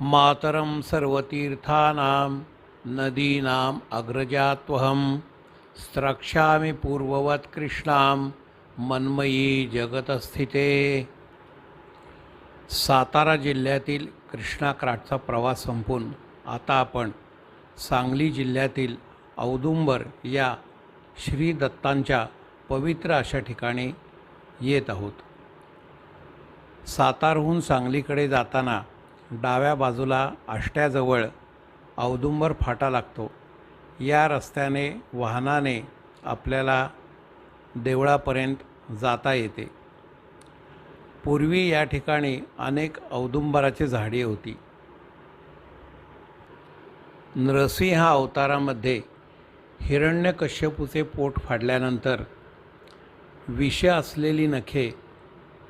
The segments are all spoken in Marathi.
मातरं सर्वतीर्थानां नदीनाम् अग्रजा स्रक्षामि स्रक्ष्यामि पूर्ववत् कृष्णां मन्मयी जगतस्थिते। सातारा जिल्ह्यातील कृष्णा क्राटचा प्रवास संपून आता आपण सांगली जिल्ह्यातील औदुंबर या श्री दत्तांच्या पवित्र अशा ठिकाणी येत आहोत. सातारहून सांगलीकडे जाताना डाव्या बाजूला आष्ट्याजवळ औदुंबर फाटा लागतो. या रस्त्याने वाहनाने आपल्याला देवळापर्यंत जाता येते. पूर्वी या ठिकाणी अनेक औदुंबराची झाडे होती. नरसिंह अवतारामध्ये हिरण्यकश्यपूचे पोट फाडल्यानंतर विष असलेली नखे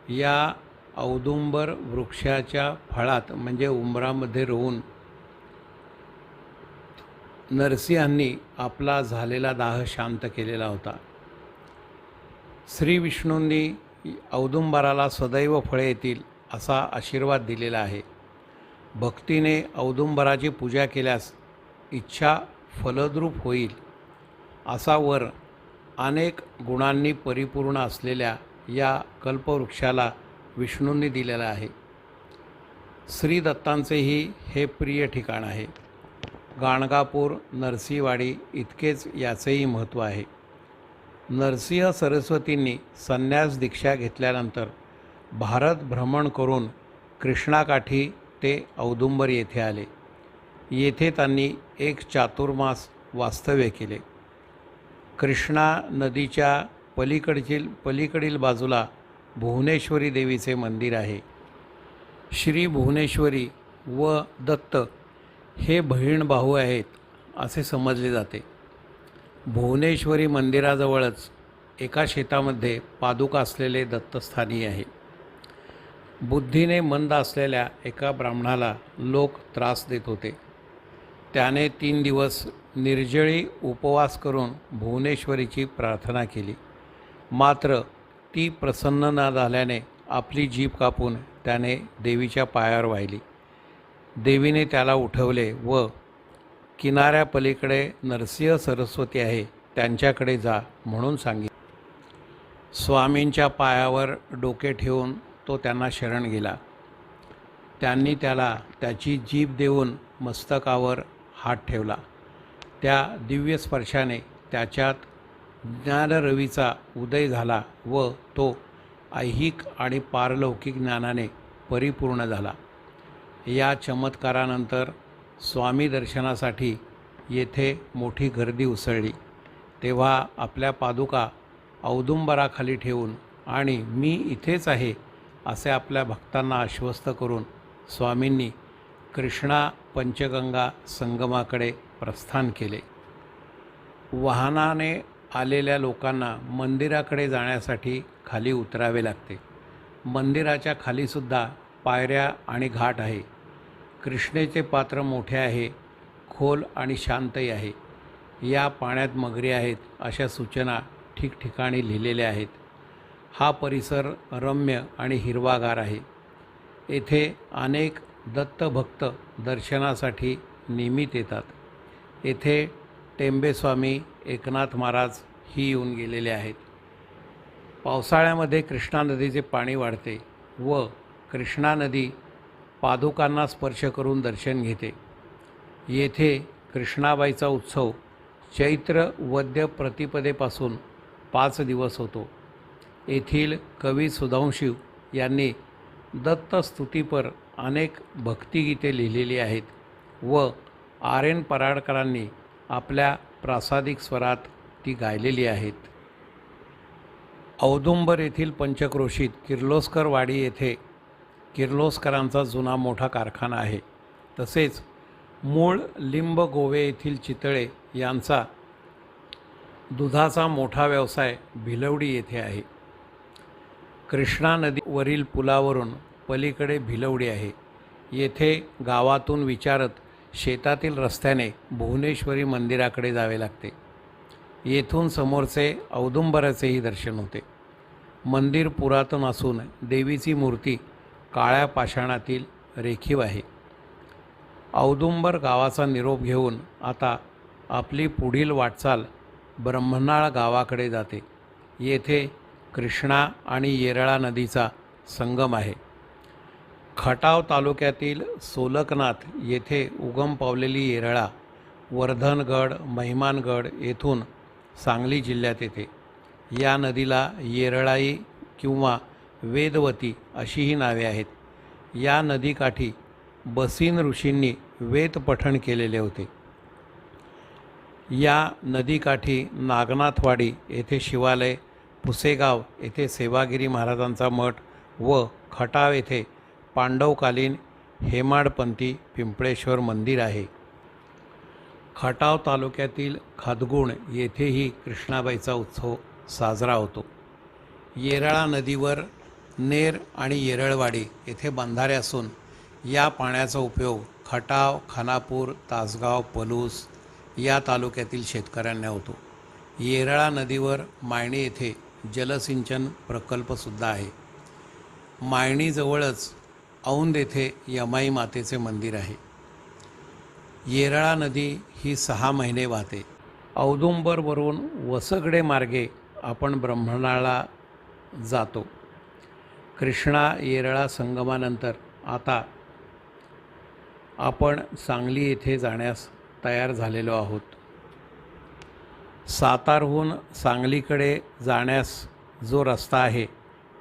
या औदुंबर वृक्षाच्या फळात म्हणजे उंबरामध्ये रोवून नरसिंहांनी आपला झालेला दाह शांत केलेला होता. श्री विष्णूंनी औदुंबराला सदैव फळे येतील असा आशीर्वाद दिलेला आहे. भक्तीने औदुंबराची पूजा केल्यास इच्छा फलद्रूप होईल असा वर अनेक गुणांनी परिपूर्ण असलेल्या या कल्पवृक्षाला विष्णूंनी दिलेला आहे. श्री दत्तांचेही हे प्रिय ठिकाण आहे. गाणगापूर नरसिंहवाडी इतकेच याचेही महत्त्व आहे. नरसिंह सरस्वतींनी संन्यास दीक्षा घेतल्यानंतर भारत भ्रमण करून कृष्णाकाठी ते औदुंबर येथे आले. येथे त्यांनी एक चातुर्मास वास्तव्य केले. कृष्णा नदीच्या पलीकडील पलीकडील बाजूला भुवनेश्वरी देवीचे मंदिर आहे. श्री भुवनेश्वरी व दत्त हे बहीण भाऊ आहेत असे समजले जाते. भुवनेश्वरी मंदिराजवळच एका शेतामध्ये पादुका असलेले दत्तस्थानी आहे. बुद्धीने मंद असलेल्या एका ब्राह्मणाला लोक त्रास देत होते. त्याने तीन दिवस निर्जळी उपवास करून भुवनेश्वरीची प्रार्थना केली. मात्र ती प्रसन्न न झाल्याने आपली जीभ कापून त्याने देवीच्या पायावर वाहिली. देवीने त्याला उठवले व किनाऱ्यापलीकडे नरसिंह सरस्वती आहे त्यांच्याकडे जा म्हणून सांगितले. स्वामींच्या पायावर डोके ठेवून तो त्यांना शरण गेला. त्यांनी त्याला त्याची जीभ देऊन मस्तकावर हात ठेवला. त्या दिव्य स्पर्शाने त्याच्यात ज्ञानरवीचा उदय झाला व तो ऐहिक आणि पारलौकिक ज्ञानाने परिपूर्ण झाला. या चमत्कारानंतर स्वामी दर्शनासाठी येथे मोठी गर्दी उसळली. तेव्हा आपल्या पादुका औदुंबराखाली ठेवून आणि मी इथेच आहे असे आपल्या भक्तांना आश्वस्त करून स्वामींनी कृष्णा पंचगंगा संगमाकडे प्रस्थान केले. वाहनाने आलेल्या लोकांना मंदिराकडे जाण्यासाठी खाली उतरावे लागते. मंदिराच्या खालीसुद्धा पायऱ्या आणि घाट आहे. कृष्णेचे पात्र मोठे आहे खोल आणि शांतही आहे. या पाण्यात मगरी आहेत अशा सूचना ठिकठिकाणी लिहिलेल्या आहेत. हा परिसर रम्य आणि हिरवागार आहे. येथे अनेक दत्तभक्त दर्शनासाठी नियमित येतात. येथे टेंबेस्वामी एकनाथ महाराज ही येऊन गेलेले आहेत. पावसाळ्यामध्ये कृष्णा नदीचे पाणी वाढते व कृष्णा नदी पादुकांना स्पर्श करून दर्शन घेते. येथे कृष्णाबाईचा उत्सव चैत्र वद्य प्रतिपदेपासून पाच दिवस होतो. येथील कवी सुधांशिव यांनी दत्तस्तुतीपर अनेक भक्तिगीते लिहिलेली आहेत व आर एन पराडकरांनी आपल्या प्रासादिक स्वरात ती गायलेली आहेत. औदुंबर येथील पंचक्रोशीत किर्लोस्कर वाडी येथे किर्लोस्करांचा जुना मोठा कारखाना आहे. तसेच मूळ लिंब गोवे येथील चितळे यांचा दुधाचा मोठा व्यवसाय भिलवडी येथे आहे. कृष्णा नदीवरील पुलावरून पलीकडे भिलवडी आहे. येथे गावातून विचारत शेतातील रस्त्याने भुवनेश्वरी मंदिराकडे जावे लागते. येथून समोरचे औदुंबराचेही दर्शन होते. मंदिर पुरातन असून देवीची मूर्ती काळ्या पाषाणातील रेखीव आहे. औदुंबर गावाचा निरोप घेऊन आता आपली पुढील वाटचाल ब्रह्मनाळ गावाकडे जाते. येथे कृष्णा आणि येरळा नदीचा संगम आहे. खटाव तालुक्यातील सोलकनाथ येथे उगम पावलेली येरळा वर्धनगड महिमानगड येथून सांगली जिल्ह्यात येते. या नदीला येरळाई किंवा वेदवती अशीही नावे आहेत. या नदीकाठी बसीन ऋषींनी वेदपठण केलेले होते. या नदीकाठी नागनाथवाडी येथे शिवालय पुसेगाव येथे सेवागिरी महाराजांचा मठ व खटाव येथे पांडवकालीन हेमाडपंथी पिंपळेश्वर मंदिर आहे. खटाव तालुक्यातील खादगुण येथेही कृष्णाबाईचा उत्सव साजरा होतो. येरळा नदीवर नेर आणि येरळवाडी येथे बंधारे असून या पाण्याचा उपयोग खटाव खानापूर तासगाव पलूस या तालुक्यातील शेतकऱ्यांना होतो. येरळा नदीवर मायणी येथे जलसिंचन प्रकल्पसुद्धा आहे. मायणीजवळच औंद येथे यमाई मातेचे मंदिर आहे. येरळा नदी ही सहा महिने वाहते. औदुंबरवरून वसगडे मार्गे आपण ब्रह्मणाला जातो. कृष्णा येरळा संगमानंतर आता आपण सांगली येथे जाण्यास तयार झालेलो आहोत. सातारहून सांगलीकडे जाण्यास जो रस्ता आहे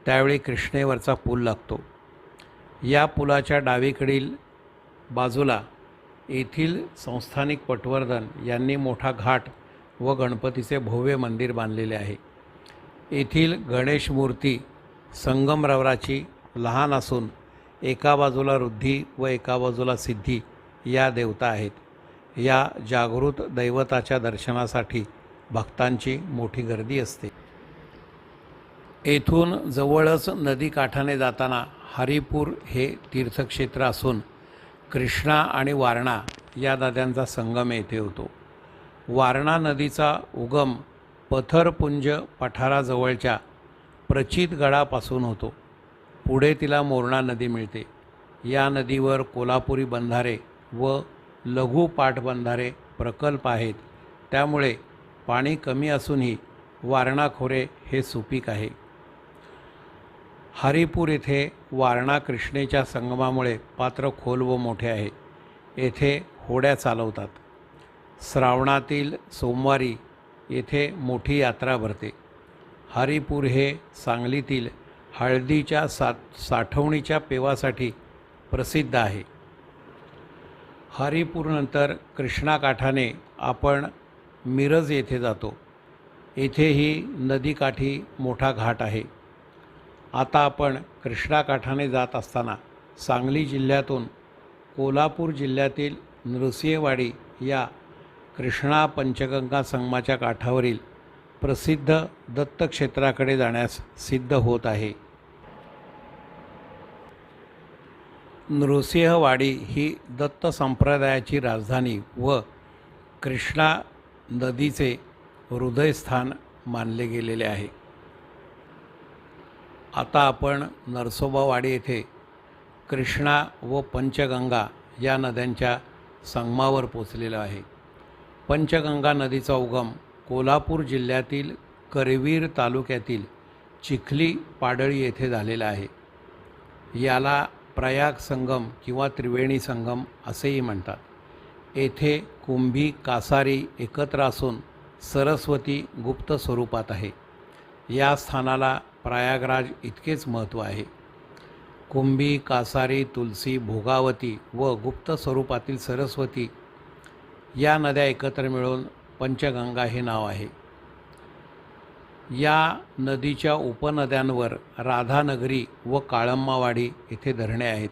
त्यावेळी कृष्णेवरचा पूल लागतो. या पुलाच्या डावीकडील बाजूला येथील संस्थानिक पटवर्धन यांनी मोठा घाट व गणपतीचे भव्य मंदिर बांधलेले आहे. येथील गणेश मूर्ती संगमरवराची लहान असून एका बाजूला रुद्धी व एका बाजूला सिद्धी या देवता आहेत. या जागृत दैवताच्या दर्शनासाठी भक्तांची मोठी गर्दी असते. येथून जवळच नदीकाठाने जाताना हरिपूर हे तीर्थक्षेत्र असून कृष्णा आणि वारणा या नद्यांचा संगम येथे होतो. वारणा नदीचा उगम पथरपुंज पठाराजवळच्या प्रचित गडापासून होतो. पुढे तिला मोरणा नदी मिळते. या नदीवर कोल्हापुरी बंधारे व लघु पाटबंधारे प्रकल्प आहेत. त्यामुळे पाणी कमी असूनही वारणा खोरे हे सुपीक आहे. हरिपूर येथे वारणा कृष्णेच्या संगमामुळे पात्र खोल व मोठे आहे. येथे होड्या चालवतात. श्रावणातील सोमवारी येथे मोठी यात्रा भरते. हरिपूर हे सांगलीतील हळदीच्या साठ साठवणीच्या पेवासाठी प्रसिद्ध आहे. हरिपूरनंतर कृष्णाकाठाने आपण मिरज येथे जातो. येथेही नदीकाठी मोठा घाट आहे. आता आपण कृष्णाकाठाने जात असताना सांगली जिल्ह्यातून कोल्हापूर जिल्ह्यातील नृसिंहवाडी या कृष्णा पंचगंगा संगमाच्या काठावरील प्रसिद्ध दत्तक्षेत्राकडे जाण्यास सिद्ध होत आहे. नृसिंहवाडी ही दत्त संप्रदायाची राजधानी व कृष्णा नदीचे हृदयस्थान मानले गेलेले आहे. आता आपण नरसोबावाडी येथे कृष्णा व पंचगंगा या नद्यांच्या संगमावर पोचलेलो आहे. पंचगंगा नदीचा उगम कोल्हापूर जिल्ह्यातील करवीर तालुक्यातील चिखली पाडळी येथे झालेला आहे. याला प्रयाग संगम किंवा त्रिवेणी संगम असेही म्हणतात. येथे कुंभी कासारी एकत्र असून सरस्वती गुप्त स्वरूपात आहे. या स्थानाला प्रयागराज इतकेच महत्त्व आहे. कुंभी कासारी तुलसी भोगावती व गुप्त स्वरूपातील सरस्वती या नद्या एकत्र मिळून पंचगंगा हे नाव आहे. या नदीच्या उपनद्यांवर राधानगरी व काळम्मावाडी येथे धरणे आहेत.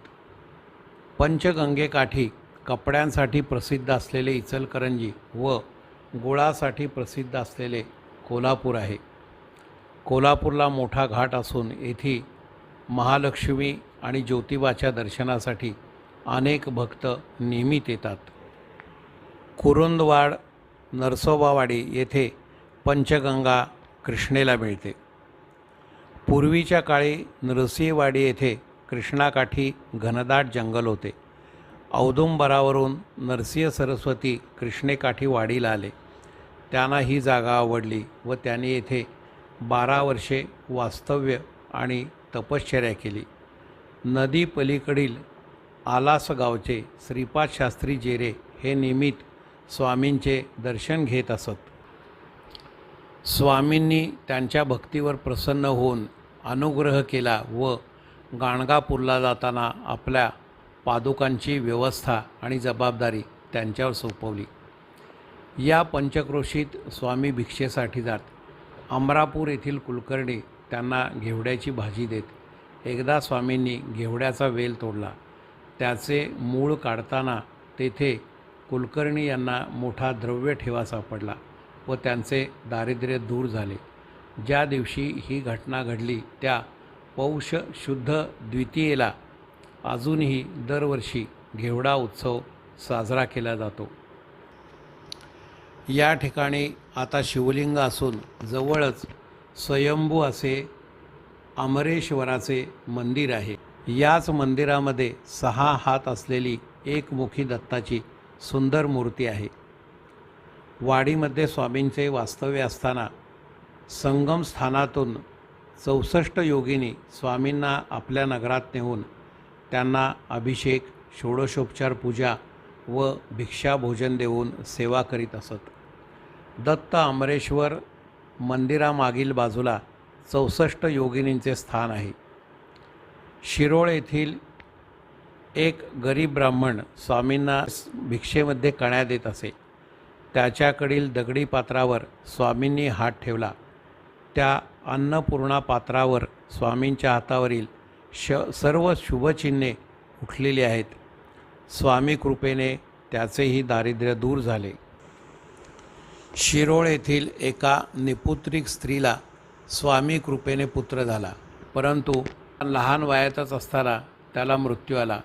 पंचगंगेकाठी कपड्यांसाठी प्रसिद्ध असलेले इचलकरंजी व गुळासाठी प्रसिद्ध असलेले कोल्हापूर आहे. कोल्हापूरला मोठा घाट असून येथे महालक्ष्मी आणि ज्योतिबाच्या दर्शनासाठी अनेक भक्त नियमित येतात. कुरुंदवाड नरसोबावाडी येथे पंचगंगा कृष्णेला मिळते. पूर्वीच्या काळी नृसिंहवाडी येथे कृष्णाकाठी घनदाट जंगल होते. औदुंबरावरून नरसिंह सरस्वती कृष्णेकाठी वाडीला आले. त्यांना ही जागा आवडली व त्यांनी येथे बारा वर्षे वास्तव्य आणि तपश्चर्या केली. नदी पलीकडील आलास गावचे श्रीपाद शास्त्री जेरे हे नियमित स्वामींचे दर्शन घेत असत. स्वामींनी त्यांच्या भक्तीवर प्रसन्न होऊन अनुग्रह केला व गाणगापूरला जाताना आपल्या पादुकांची व्यवस्था आणि जबाबदारी त्यांच्यावर सोपवली. या पंचक्रोशीत स्वामी भिक्षेसाठी जात अमरापूर येथील कुलकर्णी त्यांना घेवड्याची भाजी देत. एकदा स्वामींनी घेवड्याचा वेल तोडला. त्याचे मूळ काढताना तेथे कुलकर्णी यांना मोठा द्रव्य ठेवा सापडला व त्यांचे दारिद्र्य दूर झाले. ज्या दिवशी ही घटना घडली त्या पौष शुद्ध द्वितीयेला अजूनही दरवर्षी घेवडा उत्सव साजरा केला जातो. या ठिकाणी आता शिवलिंग असून जवळच स्वयंभू असे अमरेश्वराचे मंदिर आहे. याच मंदिरामध्ये सहा हात असलेली एकमुखी दत्ताची सुंदर मूर्ती आहे. वाडीमध्ये स्वामींचे वास्तव्य असताना संगम स्थानातून चौसष्ट योगिनी स्वामींना आपल्या नगरात नेऊन त्यांना अभिषेक षोडशोपचार पूजा व भिक्षा भोजन देऊन सेवा करीत असत. दत्त अमरेश्वर मंदिरामागील बाजूला चौसष्ट योगिनींचे स्थान आहे. शिरोळ येथील एक गरीब ब्राह्मण स्वामींना भिक्षेमध्ये कण्या देत असे. त्याच्याकडील दगडी पात्रावर स्वामींनी हात ठेवला. त्या अन्नपूर्णा पात्रावर स्वामींच्या हातावरील श सर्व शुभचिन्हे उठलेली आहेत. स्वामी कृपेने त्याचेही दारिद्र्य दूर झाले. शिरोळ येथील एका निपुत्रिक स्त्रीला स्वामी कृपेने पुत्र झाला. परंतु लहान वयातच असताना त्याला मृत्यू आला.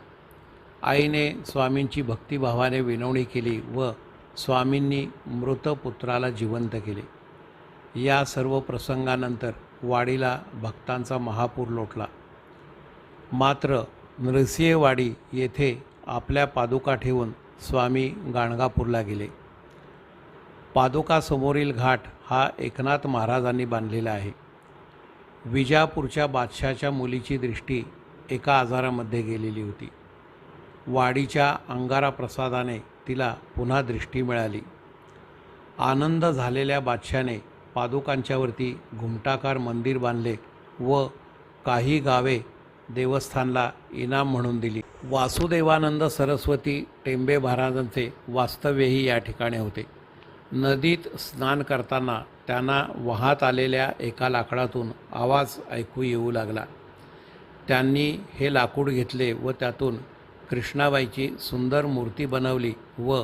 आईने स्वामींची भक्तिभावाने विनवणी केली व स्वामींनी मृत पुत्राला जिवंत केले. या सर्व प्रसंगानंतर वाडीला भक्तांचा महापूर लोटला. मात्र नृसिंहवाडी येथे आपल्या पादुका ठेवून स्वामी गाणगापूरला गेले. पादुकासमोरील घाट हा एकनाथ महाराजांनी बांधलेला आहे. विजापूरच्या बादशाच्या मुलीची दृष्टी एका आजारामध्ये गेलेली होती. वाडीच्या अंगारा प्रसादाने तिला पुन्हा दृष्टी मिळाली. आनंद झालेल्या बादशाने पादुकांच्यावरती घुमटाकार मंदिर बांधले व काही गावे देवस्थानला इनाम म्हणून दिली. वासुदेवानंद सरस्वती टेंबे महाराजांचे वास्तव्यही या ठिकाणी होते. नदीत स्नान करताना त्यांना वाहत आलेल्या एका लाकडातून आवाज ऐकू येऊ लागला. त्यांनी हे लाकूड घेतले व त्यातून कृष्णाबाईची सुंदर मूर्ती बनवली व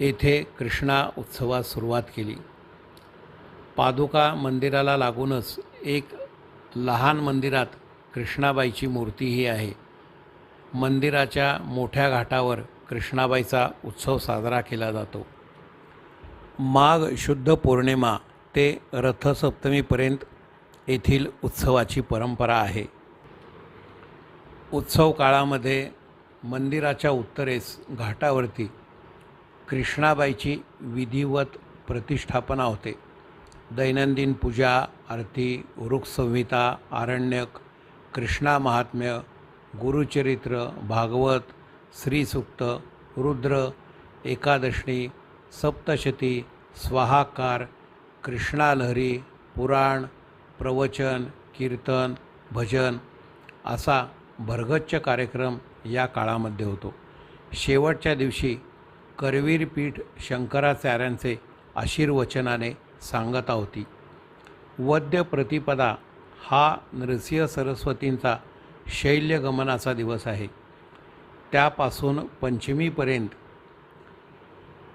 येथे कृष्णा उत्सवास सुरुवात केली. पादुका मंदिराला लागूनच एक लहान मंदिरात कृष्णाबाईची मूर्तीही आहे. मंदिराच्या मोठ्या घाटावर कृष्णाबाईचा उत्सव साजरा केला जातो. माघ शुद्ध पौर्णिमा ते रथसप्तमीपर्यंत येथील उत्सवाची परंपरा आहे. उत्सव काळामध्ये मंदिराच्या उत्तरेस घाटावरती कृष्णाबाईची विधिवत प्रतिष्ठापना होते. दैनंदिन पूजा आरती वृक्षसंहिता आरण्यक कृष्णा महात्म्य गुरुचरित्र भागवत श्रीसुक्त रुद्र एकादशनी सप्तशती स्वाहाकार कृष्णालहरी पुराण प्रवचन कीर्तन भजन असा भरगच्च कार्यक्रम या काळामध्ये होतो. शेवटच्या दिवशी करवीरपीठ शंकराचार्यांचे आशीर्वचनाने सांगता होती. वद्य प्रतिपदा हा नृसिंह सरस्वतींचा शैल्यगमनाचा दिवस आहे. त्यापासून पंचमीपर्यंत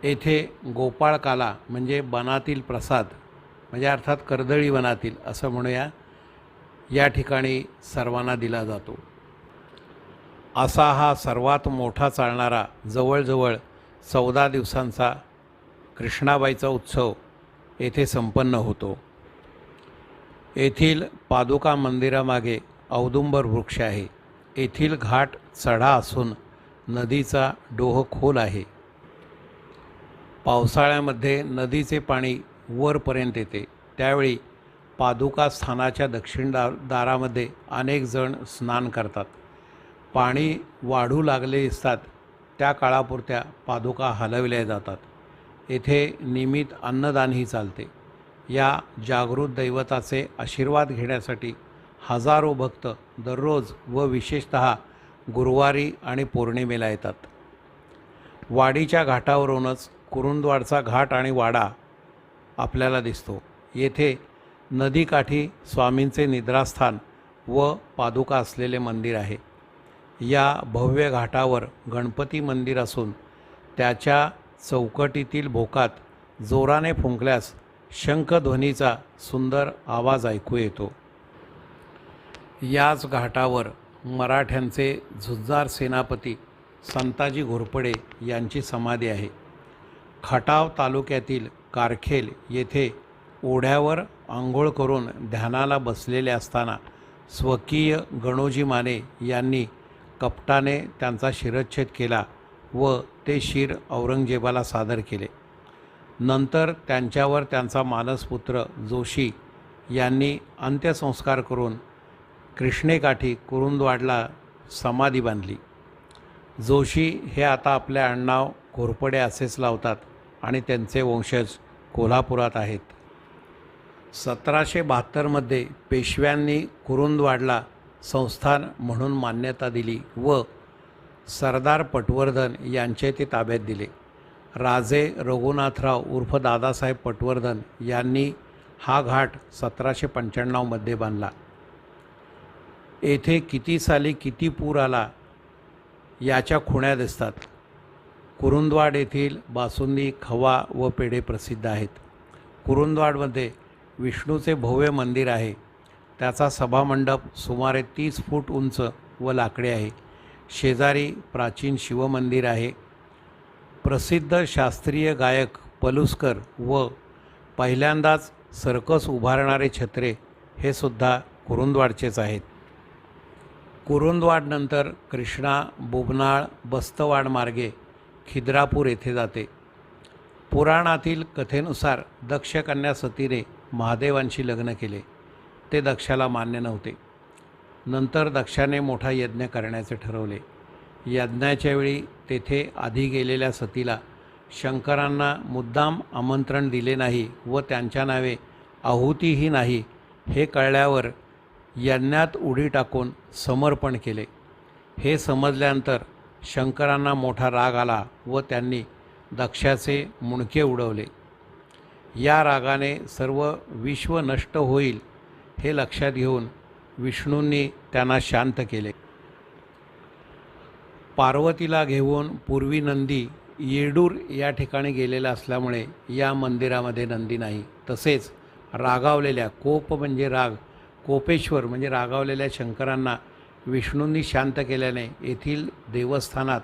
येथे गोपाळकाला म्हणजे वनातील प्रसाद म्हणजे अर्थात कर्दळी वनातील असं म्हणूया या ठिकाणी सर्वांना दिला जातो. असा हा सर्वात मोठा चालणारा जवळजवळ चौदा दिवसांचा कृष्णाबाईचा उत्सव येथे संपन्न होतो. येथील पादुका मंदिरामागे औदुंबर वृक्ष आहे. येथील घाट चढा असून नदीचा डोह खोल आहे. पावसाळ्यामध्ये नदीचे पाणी वरपर्यंत येते. त्यावेळी पादुका स्थानाच्या दक्षिण दा दारामध्ये अनेक जण स्नान करतात. पाणी वाढू लागले असतात त्या काळापुरत्या पादुका हलविल्या जातात. येथे नियमित अन्नदानही चालते. या जागृत दैवताचे आशीर्वाद घेण्यासाठी हजारो भक्त दररोज व विशेषत गुरुवारी आणि पौर्णिमेला येतात. वाडीच्या घाटावरूनच कुरुंदवाडचा घाट आणि वाडा आपल्याला दिसतो. येथे नदीकाठी स्वामींचे निद्रास्थान व पादुका असलेले मंदिर आहे. या भव्य घाटावर गणपती मंदिर असून त्याच्या चौकटीतील भोकात जोराने फुंकल्यास शंखध्वनीचा सुंदर आवाज ऐकू येतो. याच घाटावर मराठ्यांचे झुज्जार सेनापती संताजी घोरपडे यांची समाधी आहे. खटाव तालुक्यातील कारखेल येथे ओढ्यावर आंघोळ करून ध्यानाला बसलेले असताना स्वकीय गणोजी माने यांनी कपटाने त्यांचा शिरच्छेद केला व ते शिर औरंगजेबाला सादर केले. नंतर त्यांच्यावर त्यांचा मानसपुत्र जोशी यांनी अंत्यसंस्कार करून कृष्णेकाठी कुरुंदवाडला समाधी बांधली. जोशी हे आता आपले आडनाव घोरपडे असेच लावतात. आणि त्यांचे वंशज कोल्हापुरात आहेत. सतराशे बहात्तरमध्ये पेशव्यांनी कुरुंदवाडला संस्थान म्हणून मान्यता दिली व सरदार पटवर्धन यांचे ते ताब्यात दिले. राजे रघुनाथराव उर्फ दादासाहेब पटवर्धन यांनी हा घाट सतराशे पंच्याण्णवमध्ये बांधला. येथे किती साली किती पूर आला याच्या खुण्या दिसतात. कुरुंदवाड येथील बासुंदी खवा व पेढे प्रसिद्ध आहेत. कुरुंदवाडमध्ये विष्णूचे भव्य मंदिर आहे. त्याचा सभामंडप सुमारे तीस फूट उंच व लाकडी आहे. शेजारी प्राचीन शिवमंदिर आहे. प्रसिद्ध शास्त्रीय गायक पलुस्कर व पहिल्यांदाच सर्कस उभारणारे छत्रे हे सुद्धा कुरुंदवाडचेच आहेत. कुरुंदवाडनंतर कृष्णा बुबनाळ बस्तवाड मार्गे खिद्रापूर येथे जाते. पुराणातील कथेनुसार दक्षकन्या सतीने महादेवांशी लग्न केले. ते दक्षाला मान्य नव्हते. नंतर दक्षाने मोठा यज्ञ करण्याचे ठरवले. यज्ञाच्या वेळी तेथे आधी गेलेल्या सतीला शंकरांना मुद्दाम आमंत्रण दिले नाही व त्यांच्या नावे आहुतीही नाही हे कळल्यावर यज्ञात उडी टाकून समर्पण केले. हे समजल्यानंतर शंकरांना मोठा राग आला व त्यांनी दक्षाचे मुणके उडवले. या रागाने सर्व विश्व नष्ट होईल हे लक्षात घेऊन विष्णूंनी त्यांना शांत केले. पार्वतीला घेऊन पूर्वी नंदी येडूर या ठिकाणी गेलेला असल्यामुळे या मंदिरामध्ये नंदी नाही. तसेच रागावलेल्या कोप म्हणजे राग कोपेश्वर म्हणजे रागावलेल्या शंकरांना विष्णूंनी शांत केल्याने येथील देवस्थानात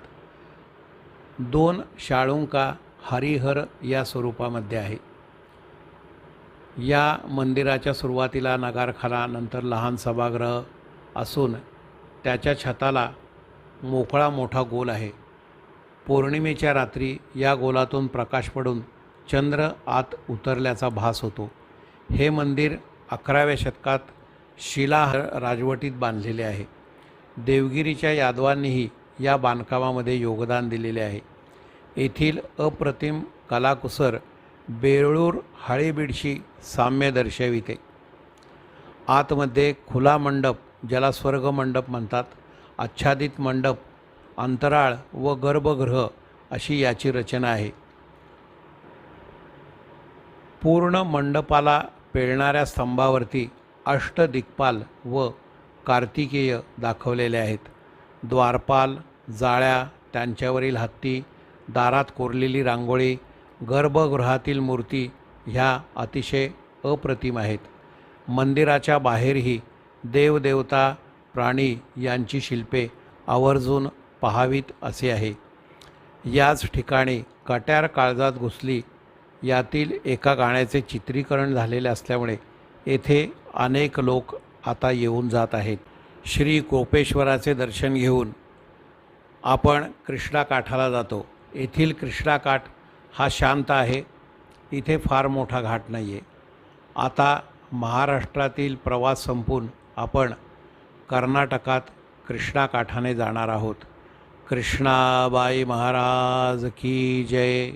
दोन शाळुंका हरिहर या स्वरूपामध्ये आहे. या मंदिराच्या सुरुवातीला नगारखाना नंतर लहान सभागृह असून त्याच्या छताला मोकळा मोठा गोल आहे. पौर्णिमेच्या रात्री या गोलातून प्रकाश पडून चंद्र आत उतरल्याचा भास होतो. हे मंदिर अकराव्या शतकात शिला राजवटीत बांधलेले आहे. देवगिरीच्या यादवांनीही या बांधकामामध्ये योगदान दिलेले आहे. येथील अप्रतिम कलाकुसर बेळूर हाळीबीडशी साम्य दर्शविते. आतमध्ये खुला मंडप ज्याला स्वर्ग मंडप म्हणतात आच्छादित मंडप अंतराळ व गर्भगृह अशी याची रचना आहे. पूर्ण मंडपाला पेळणाऱ्या स्तंभावरती अष्टदिक्पाल व कार्तिकेय दाखवलेले आहेत. द्वारपाल जाळ्या त्यांच्यावरील हत्ती दारात कोरलेली रांगोळी गर्भगृहातील मूर्ती ह्या अतिशय अप्रतिम आहेत. मंदिराच्या बाहेरही देवदेवता प्राणी यांची शिल्पे आवर्जून पहावीत असे आहे. याच ठिकाणी कट्यार काळजात घुसली यातील एका गाण्याचे चित्रीकरण झालेले असल्यामुळे येथे अनेक लोक आता येऊन जात आहेत. श्री कोपेश्वराचे दर्शन घेऊन आपण कृष्णाकाठाला जातो. येथील कृष्णाकाठ हा शांत आहे. इथे फार मोठा घाट नाही आहे आता महाराष्ट्रातील प्रवास संपून आपण कर्नाटकात कृष्णाकाठाने जाणार आहोत. कृष्णाबाई महाराज की जय.